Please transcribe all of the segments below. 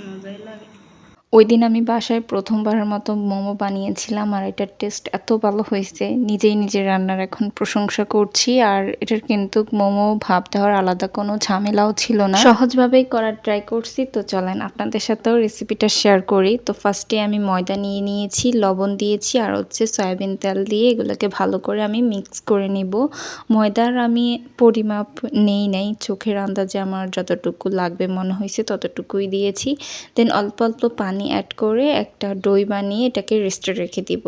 মজাই লাগে ওই দিন আমি বাসায় প্রথমবারের মতো মোমো বানিয়েছিলাম আর এটার টেস্ট এত ভালো হয়েছে। নিজেই নিজের রান্নার এখন প্রশংসা করছি আর এটার কিন্তু মোমো ভাব দেওয়ার আলাদা কোনো ঝামেলাও ছিল না। সহজভাবেই করার ট্রাই করছি। তো চলেন আপনাদের সাথেও রেসিপিটা শেয়ার করি। তো ফার্স্টে আমি ময়দা নিয়ে নিয়েছি, লবণ দিয়েছি আর হচ্ছে সয়াবিন তেল দিয়ে এগুলোকে ভালো করে আমি মিক্স করে নিব। ময়দার আমি পরিমাপ নেই নাই, চোখের আন্দাজে আমার যতটুকু লাগবে মনে হয়েছে ততটুকুই দিয়েছি। দেন অল্প অল্প পানি অ্যাড করে একটা দই বানিয়ে এটাকে রেস্টে রেখে দিব।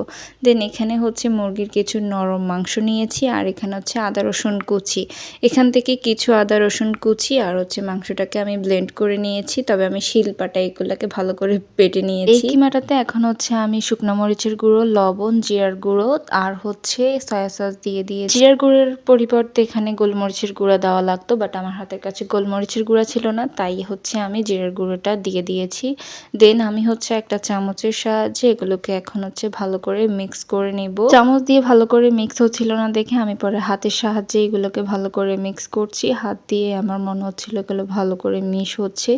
দেন এখানে হচ্ছে মুরগির কিছু নরম মাংস নিয়েছি আর এখানে হচ্ছে আদা রসুন কুচি। এখান থেকে কিছু আদা রসুন কুচি আর হচ্ছে মাংসটাকে আমি ব্লেন্ড করে নিয়েছি তবে আমি শিলপাটা এগুলোকে ভালো করে বেটে নিয়েছি। এই কিমাটাতে এখন হচ্ছে আমি শুকনো মরিচের গুঁড়ো লবণ জিরার গুঁড়ো আর হচ্ছে সয়া সস দিয়ে দিয়ে জিরার গুঁড়োর পরিবর্তে এখানে গোলমরিচের গুঁড়া দেওয়া লাগতো বাট আমার হাতের কাছে গোলমরিচের গুঁড়া ছিল না তাই হচ্ছে আমি জিরার গুঁড়োটা দিয়ে দিয়েছি। দেন আমি হচ্ছে একটা চামচের সাহায্যে এগুলোকে এখন হচ্ছে ভালো করে মিক্স করে নিব। চামচ দিয়ে ভালো করে মিক্স হচ্ছিল না দেখে আমি পরে হাতের সাহায্যে এগুলোকে ভালো করে মিক্স করছি। হাত দিয়ে আমার মনে হচ্ছিল এগুলো ভালো করে মিশ হচ্ছে।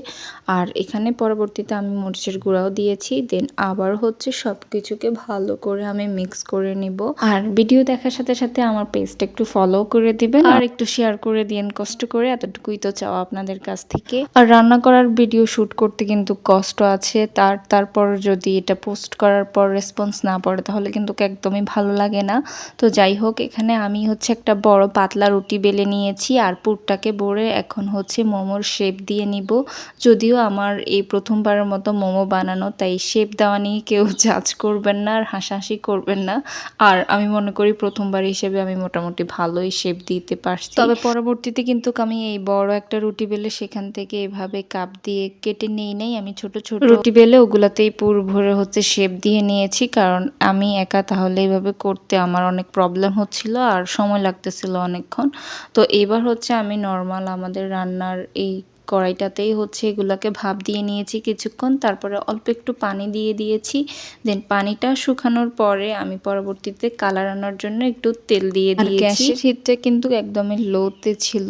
আর এখানে পরবর্তীতে আমি মরিচের গুঁড়াও দিয়েছি। দেন আবার হচ্ছে সব কিছুকে ভালো করে আমি মিক্স করে নিব। আর ভিডিও দেখার সাথে সাথে আমার পেজটা একটু ফলো করে দিবেন। আর একটু শেয়ার করে দিন কষ্ট করে। এতটুকুই তো চাও আপনাদের কাছ থেকে। আর রান্না করার ভিডিও শুট করতে কিন্তু কষ্ট আছে। তার তারপর যদি এটা পোস্ট করার পর রেসপন্স না পড়ে তাহলে কিন্তু একদমই ভালো লাগে না। তো যাই হোক এখানে আমি হচ্ছে একটা বড় পাতলা রুটি বেলে নিয়েছি আর পুরটাকে ভরে এখন হচ্ছে মোমোর শেপ দিয়ে নিব। যদিও আমার এই প্রথমবারের মতো মোমো বানানো তাই শেপ দেওয়া নিয়ে কেউ জাজ করবেন না আর হাসাহাসি করবেন না। আর আমি মনে করি প্রথমবার হিসেবে আমি মোটামুটি ভালোই শেপ দিতে পারছি। তবে পরবর্তীতে কিন্তু আমি এই বড় একটা রুটি বেলে সেখান থেকে এভাবে কাপ দিয়ে কেটে নেই নাই আমি ছোট ছোট রুটি বেলে ওগুলাতেই পুর ভরে হচ্ছে শেপ দিয়ে নিয়েছি, কারণ আমি একা তাহলে এইভাবে করতে আমার অনেক প্রবলেম হচ্ছিল আর সময় লাগতেছিল অনেকক্ষণ। তো এবার হচ্ছে আমি নর্মাল আমাদের রান্নার এই কড়াইটাতেই হচ্ছে এগুলোকে ভাপ দিয়ে নিয়েছি কিছুক্ষণ তারপরে অল্প একটু পানি দিয়ে দিয়েছি। দেন পানিটা শুকানোর পরে আমি পরবর্তীতে কালার আনার জন্য একটু তেল দিয়ে দিয়েছি। গ্যাসের হিটটা কিন্তু একদমই লোতে ছিল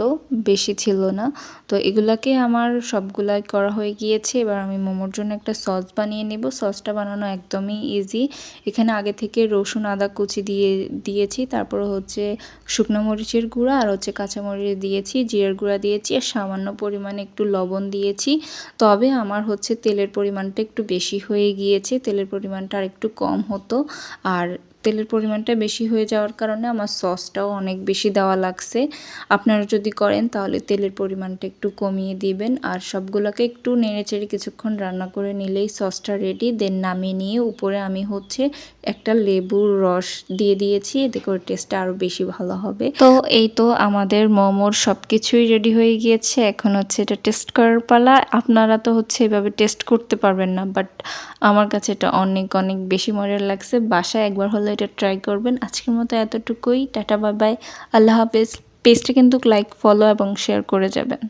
বেশি ছিল না। তো এগুলাকে আমার সবগুলাই করা হয়ে গিয়েছে। এবার আমি মোমোর জন্য একটা সস বানিয়ে নেব। সসটা বানানো একদমই ইজি এখানে আগে থেকে রসুন আদা কুচি দিয়ে দিয়েছি। তারপর হচ্ছে শুকনো মরিচের গুঁড়া আর হচ্ছে কাঁচামরিচ দিয়েছি। জিরার গুঁড়া দিয়েছি। আর সামান্য পরিমাণে একটু লবণ দিয়েছি। তবে আমার হচ্ছে তেলের পরিমাণটা একটু বেশি হয়ে গিয়েছে। তেলের পরিমাণটা আর একটু কম হতো। আর তেলের পরিমাণটা বেশি হয়ে যাওয়ার কারণে আমার সসটাও অনেক বেশি দেওয়া লাগছে। আপনারা যদি করেন তাহলে তেলের পরিমাণটা একটু কমিয়ে দিবেন আর সবগুলোকে একটু নেড়েচেড়ে কিছুক্ষণ রান্না করে নিলেই সসটা রেডি দেন নামিয়ে নিয়ে উপরে আমি হচ্ছে একটা লেবুর রস দিয়ে দিয়েছি, এতে করে টেস্টটা আরও বেশি ভালো হবে। তো এই তো আমাদের মোমোর সব কিছুই রেডি হয়ে গিয়েছে, এখন হচ্ছে এটা টেস্ট করার পালা। আপনারা তো হচ্ছে এভাবে টেস্ট করতে পারবেন না বাট আমার কাছে এটা অনেক অনেক বেশি মজার লাগছে। বাসায় একবার হলে এটা ট্রাই করবেন। আজকের মতো এতটুকুই। টাটা বাবাই বাই আল্লাহ হাফেজ। পেজটা কিন্তু লাইক ফলো এবং শেয়ার করে যাবেন।